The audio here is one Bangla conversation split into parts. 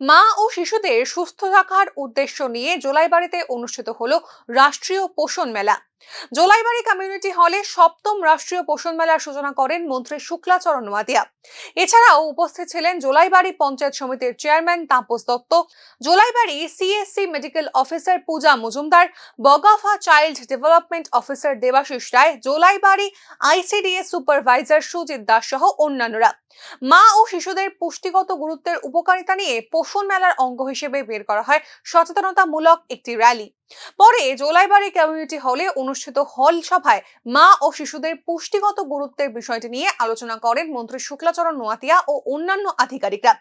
মা ও শিশুদের সুস্থ রাখার উদ্দেশ্য নিয়ে জোলাইবাড়িতে অনুষ্ঠিত হলো রাষ্ট্রীয় পোষণ মেলা। জোলাইবাড়ি কমিউনিটি হলে সপ্তম রাষ্ট্রীয় পোষণ মেলার সূচনা করেন মন্ত্রী শুক্লাচরণ নোয়াতিয়া এছাড়াও উপস্থিত ছিলেন জোলাইবাড়ি পঞ্চায়েত সমিতির chairman Tapas Datta, Jolaibari CSC medical officer Puja Majumdar, Bagafa child development officer Debashis Roy, Jolaibari ICDS supervisor Sujit Das সহ অন্যান্যরা। মা ও শিশুদের পুষ্টিগত গুরুত্বের উপকারিতা নিয়ে পোষণ মেলার অঙ্গ হিসেবে বের করা হয় সচেতনতামূলক একটি র্যালি। পরে জোলাইবাড়ি কমিউনিটি হলে অনুষ্ঠিত হল সভায় মা ও শিশুদের পুষ্টিগত গুরুত্বের বিষয়টি নিয়ে আলোচনা করেন মন্ত্রী শুক্লাচরণ নোয়াতিয়া ও অন্যান্য আধিকারিকরা।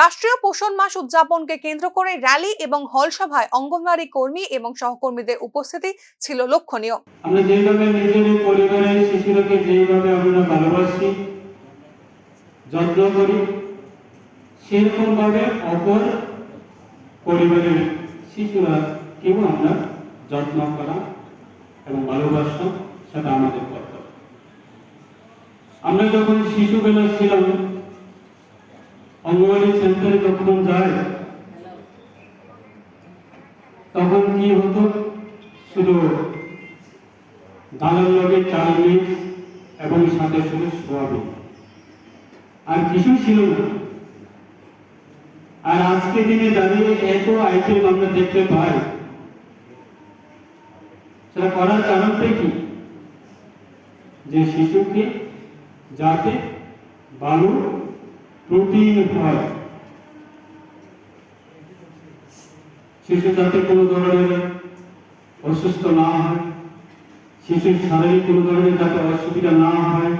রাষ্ট্রীয় পোষণ মাস উদযাপনকে কেন্দ্র করে র্যালি এবং হল সভায় অঙ্গনওয়াড়ি কর্মী এবং সহকর্মীদের উপস্থিতি ছিল লক্ষণীয়। আমরা যেভাবে নিজেদের পরিবারের যেভাবে আমরা ভালোবাসি, যত্ন করি সেরকম ভাবে অপর পরিবারের শিশুরা কেউ আমরা যত্ন করা এবং ভালোবাসা সেটা আমাদের কর্তব্য? আমরা যখন শিশুবেলা ছিলাম, অঙ্গনওয়াড়ি সেন্টারে যখন যাই, তখন কি হতো? শুধু ডালের লগে চাল মিক্স এবং সাথে শুধু সোয়াবিন। আর কিছু ছিল না। আর আজকে দিনে দাঁড়িয়ে এত আইটেম আমরা দেখতে পাই। সেটা করার কারণটাই কি? যে শিশুকে যাতে ভালো প্রোটিন হয়। শিশু যাতে কোনো ধরনের অসুস্থ না হয়, শিশুর শারীরিক কোনো ধরনের যাতে অসুবিধা না হয়